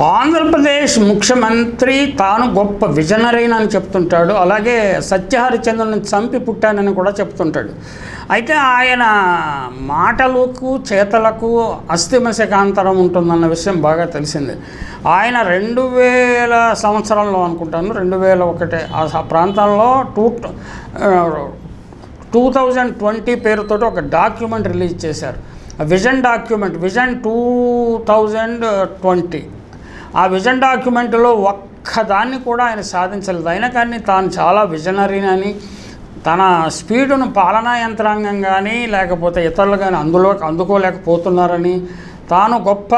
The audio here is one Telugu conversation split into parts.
ఆంధ్రప్రదేశ్ ముఖ్యమంత్రి తాను గొప్ప విజనరైన అని చెప్తుంటాడు. అలాగే సత్యహరిచంద్రుని చంపి పుట్టానని కూడా చెప్తుంటాడు. అయితే ఆయన మాటలకు చేతలకు అస్థిమశకాంతరం ఉంటుందన్న విషయం బాగా తెలిసింది. ఆయన రెండు వేల సంవత్సరంలో అనుకుంటాను రెండు వేల ఒకటి ఆ ప్రాంతంలో టూ టూ థౌజండ్ ట్వంటీ పేరుతో ఒక డాక్యుమెంట్ రిలీజ్ చేశారు. Vision document vision two thousand twenty. ఆ విజన్ డాక్యుమెంట్లో ఒక్కదాన్ని కూడా ఆయన సాధించలేదు. అయినా కానీ తాను చాలా విజనరీని అని తన స్పీడును పాలనా యంత్రాంగం కానీ లేకపోతే ఇతరులు కానీ అందులో అందుకోలేకపోతున్నారని తాను గొప్ప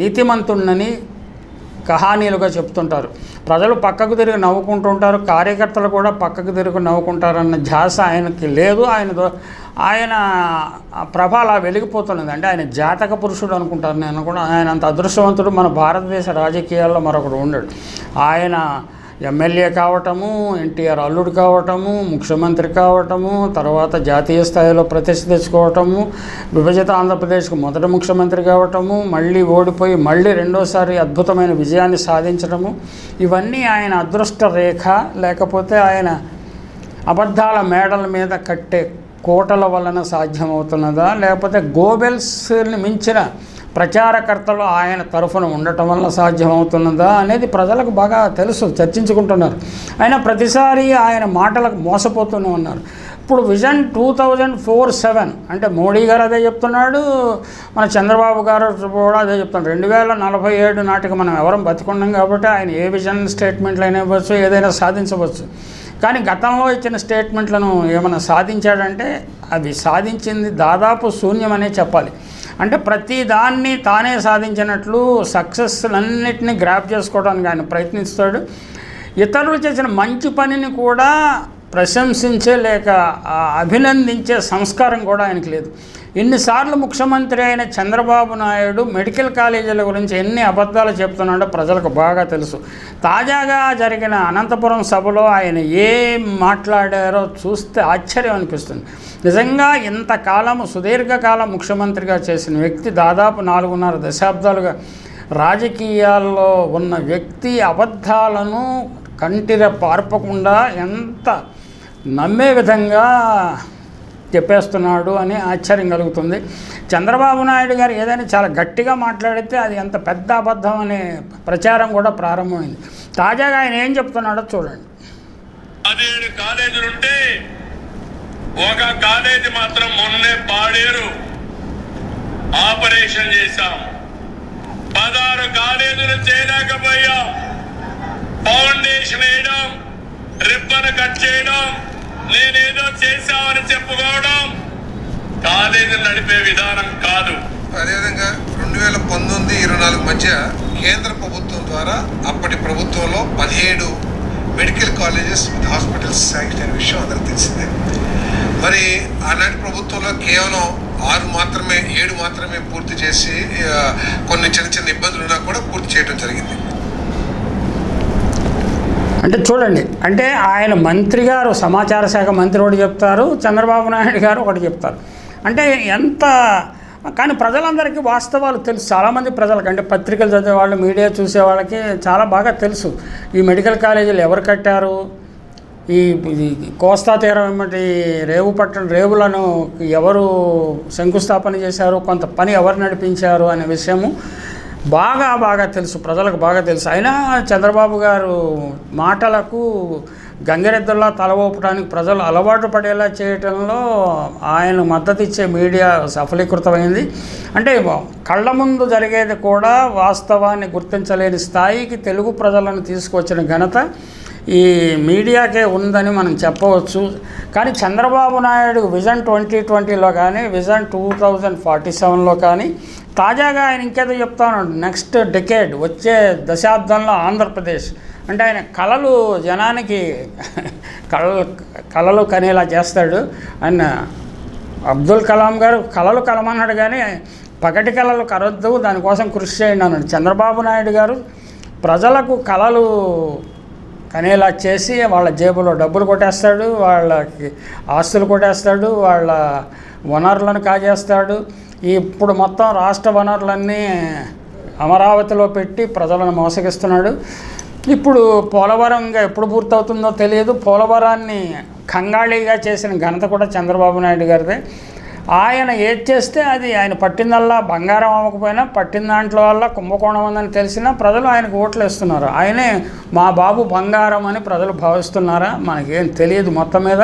నీతిమంతుణ్ణని కహానీలుగా చెప్తుంటారు. ప్రజలు పక్కకు తిరిగి నవ్వుకుంటుంటారు. కార్యకర్తలు కూడా పక్కకు తిరిగి నవ్వుకుంటారన్న ధ్యాస ఆయనకి లేదు. ఆయన ఆయన ప్రభాల ప్రభ అలా వెలిగిపోతున్నది. అంటే ఆయన జాతక పురుషుడు అనుకుంటారు. నేను కూడా ఆయన అంత అదృష్టవంతుడు. మన భారతదేశ రాజకీయాల్లో మరొకడు ఉండడు. ఆయన ఎమ్మెల్యే కావటము ఎన్టీఆర్ అల్లుడు కావటము ముఖ్యమంత్రి కావటము తర్వాత జాతీయ స్థాయిలో ప్రతిష్ట తెచ్చుకోవటము విభజిత ఆంధ్రప్రదేశ్కు మొదటి ముఖ్యమంత్రి కావటము మళ్ళీ ఓడిపోయి మళ్ళీ రెండోసారి అద్భుతమైన విజయాన్ని సాధించడము ఇవన్నీ ఆయన అదృష్ట రేఖ. లేకపోతే ఆయన అబద్ధాల మేడల మీద కట్టే కోటల వలన సాధ్యమవుతున్నదా? లేకపోతే గోబెల్స్ని మించిన ప్రచారకర్తలు ఆయన తరఫున ఉండటం వల్ల సాధ్యమవుతున్నదా అనేది ప్రజలకు బాగా తెలుసు చర్చించుకుంటున్నారు. అయినా ప్రతిసారి ఆయన మాటలకు మోసపోతూనే ఉన్నారు. ఇప్పుడు vision two thousand forty seven అంటే మోడీ గారు అదే చెప్తున్నాడు మన చంద్రబాబు గారు కూడా అదే చెప్తున్నాడు రెండు వేల నలభై ఏడు నాటికి మనం ఎవరం బతికున్నాం కాబట్టి ఆయన ఏ విజన్ స్టేట్మెంట్లు అయినా ఇవ్వచ్చు ఏదైనా సాధించవచ్చు. కానీ గతంలో ఇచ్చిన స్టేట్మెంట్లను ఏమైనా సాధించాడంటే అవి సాధించింది దాదాపు శూన్యమనే చెప్పాలి. అంటే ప్రతి దాన్ని తానే సాధించినట్లు సక్సెస్లన్నిటిని గ్రాప్ చేసుకోవడానికి ఆయన ప్రయత్నిస్తాడు. ఇతరులు చేసిన మంచి పనిని కూడా ప్రశంసించే లేక అభినందించే సంస్కారం కూడా ఆయనకి లేదు. ఎన్నిసార్లు ముఖ్యమంత్రి అయిన చంద్రబాబు నాయుడు మెడికల్ కాలేజీల గురించి ఎన్ని అబద్ధాలు చెప్తున్నాడో ప్రజలకు బాగా తెలుసు. తాజాగా జరిగిన అనంతపురం సభలో ఆయన ఏం మాట్లాడారో చూస్తే ఆశ్చర్యం అనిపిస్తుంది. నిజంగా ఇంతకాలము సుదీర్ఘకాలం ముఖ్యమంత్రిగా చేసిన వ్యక్తి దాదాపు నాలుగున్నర దశాబ్దాలుగా రాజకీయాల్లో ఉన్న వ్యక్తి అబద్ధాలను కంటిర పార్పకుండా ఎంత నమ్మే విధంగా చెప్పేస్తున్నాడు అని ఆశ్చర్యం కలుగుతుంది. చంద్రబాబు నాయుడు గారు ఏదైనా చాలా గట్టిగా మాట్లాడితే అది ఎంత పెద్ద అబద్ధం అనే ప్రచారం కూడా ప్రారంభమైంది. తాజాగా ఆయన ఏం చెప్తున్నాడో చూడండి. పదిహేడు కాలేజీలుంటే ఒక కాలేజీ మాత్రం మొన్నే పాడేరు. ఆపరేషన్ చేశాం. పదహారు కాలేజీలు చేయలేకపోయాం. ఫౌండేషన్ వేయడం రిబ్బన్ కట్ చేయడం నేనేదో చేశామని చెప్పుకోవడం కాలేజీలు నడిపే విధానం కాదు. అదేవిధంగా రెండు వేల పంతొమ్మిది ఇరవై నాలుగు మధ్య కేంద్ర ప్రభుత్వం ద్వారా అప్పటి ప్రభుత్వంలో పదిహేడు medical colleges with hospitals sanction అయిన విషయం అందరికి తెలిసిందే. మరి ఆనాటి ప్రభుత్వంలో కేవలం ఆరు మాత్రమే ఏడు మాత్రమే పూర్తి చేసి కొన్ని చిన్న చిన్న ఇబ్బందులు ఉన్నా కూడా పూర్తి చేయడం జరిగింది. అంటే చూడండి అంటే ఆయన మంత్రి గారు సమాచార శాఖ మంత్రి ఒకటి చెప్తారు చంద్రబాబు నాయుడు గారు ఒకటి చెప్తారు. అంటే ఎంత కానీ ప్రజలందరికీ వాస్తవాలు తెలుసు. చాలామంది ప్రజలకు అంటే పత్రికలు చదివే వాళ్ళు మీడియా చూసే వాళ్ళకి చాలా బాగా తెలుసు. ఈ మెడికల్ కాలేజీలు ఎవరు కట్టారు? ఈ ఈ కోస్తా తీరం ఏమిటి? రేవు పట్టణ రేవులను ఎవరు శంకుస్థాపన చేశారు? కొంత పని ఎవరు నడిపించారు? అనే విషయము బాగా బాగా తెలుసు ప్రజలకు బాగా తెలుసు. అయినా చంద్రబాబు గారు మాటలకు గంగిరెద్దుల్లా తల ఊపడానికి ప్రజలు అలవాటు పడేలా చేయటంలో ఆయన మద్దతు ఇచ్చే మీడియా సఫలీకృతమైంది. అంటే కళ్ళ ముందు జరిగేది కూడా వాస్తవాన్ని గుర్తించలేని స్థాయికి తెలుగు ప్రజలను తీసుకొచ్చిన ఘనత ఈ మీడియాకే ఉందని మనం చెప్పవచ్చు. కానీ చంద్రబాబు నాయుడు విజన్ ట్వంటీ ట్వంటీలో కానీ విజన్ టూ థౌజండ్ ఫార్టీ సెవెన్లో కానీ తాజాగా ఆయన ఇంకేదో చెప్తాను నెక్స్ట్ డెకేడ్ వచ్చే దశాబ్దంలో ఆంధ్రప్రదేశ్. అంటే ఆయన కళలు జనానికి కళలు కళలు కనేలా చేస్తాడు. ఆయన అబ్దుల్ కలాం గారు కళలు కలమన్నాడు కానీ పగటి కళలు కరొద్దు దానికోసం కృషి చేయండి అన్నాడు చంద్రబాబు నాయుడు గారు. ప్రజలకు కళలు కనేలా చేసి వాళ్ళ జేబులో డబ్బులు కొట్టేస్తాడు వాళ్ళకి ఆస్తులు కొట్టేస్తాడు వాళ్ళ వనరులను కాజేస్తాడు. ఇప్పుడు మొత్తం రాష్ట్ర వనరులన్నీ అమరావతిలో పెట్టి ప్రజలను మోసగిస్తున్నాడు. ఇప్పుడు పోలవరం ఇంకా ఎప్పుడు పూర్తవుతుందో తెలియదు. పోలవరాన్ని కంగాళీగా చేసిన ఘనత కూడా చంద్రబాబు నాయుడు గారిదే. ఆయన ఏది చేస్తే అది ఆయన పట్టిందల్లా బంగారం అవ్వకపోయినా పట్టిన దాంట్లో వల్ల కుంభకోణం ఉందని తెలిసినా ప్రజలు ఆయనకు ఓట్లు వేస్తున్నారు. ఆయనే మా బాబు బంగారం అని ప్రజలు భావిస్తున్నారా? మనకేం తెలియదు మొత్తం మీద.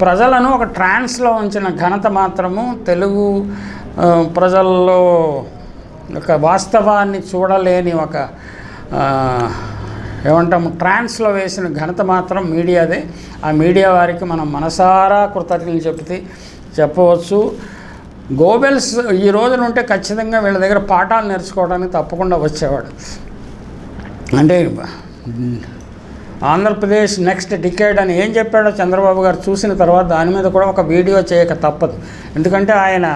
ప్రజలను ఒక ట్రాన్స్లో ఉంచిన ఘనత మాత్రము తెలుగు ప్రజల్లో ఒక వాస్తవాన్ని చూడలేని ఒక ఏమంటాము ట్రాన్స్లో వేసిన ఘనత మాత్రం మీడియాదే. ఆ మీడియా వారికి మనం మనసారా కృతజ్ఞతలు చెప్తే చెప్పవచ్చు. గోబెల్స్ ఈ రోజున ఉంటే ఖచ్చితంగా వీళ్ళ దగ్గర పాఠాలు నేర్చుకోవడానికి తప్పకుండా వచ్చేవాడు. అంటే ఆంధ్రప్రదేశ్ నెక్స్ట్ డికేడ్ అని ఏం చెప్పాడో చంద్రబాబు గారు చూసిన తర్వాత దాని మీద కూడా ఒక వీడియో చేయక తప్పదు. ఎందుకంటే ఆయన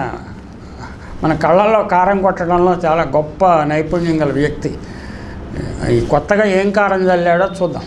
మన కళ్ళల్లో కారం కొట్టడంలో చాలా గొప్ప నైపుణ్యం గల వ్యక్తి. ఈ కొత్తగా ఏం కారం చల్లాడో చూద్దాం.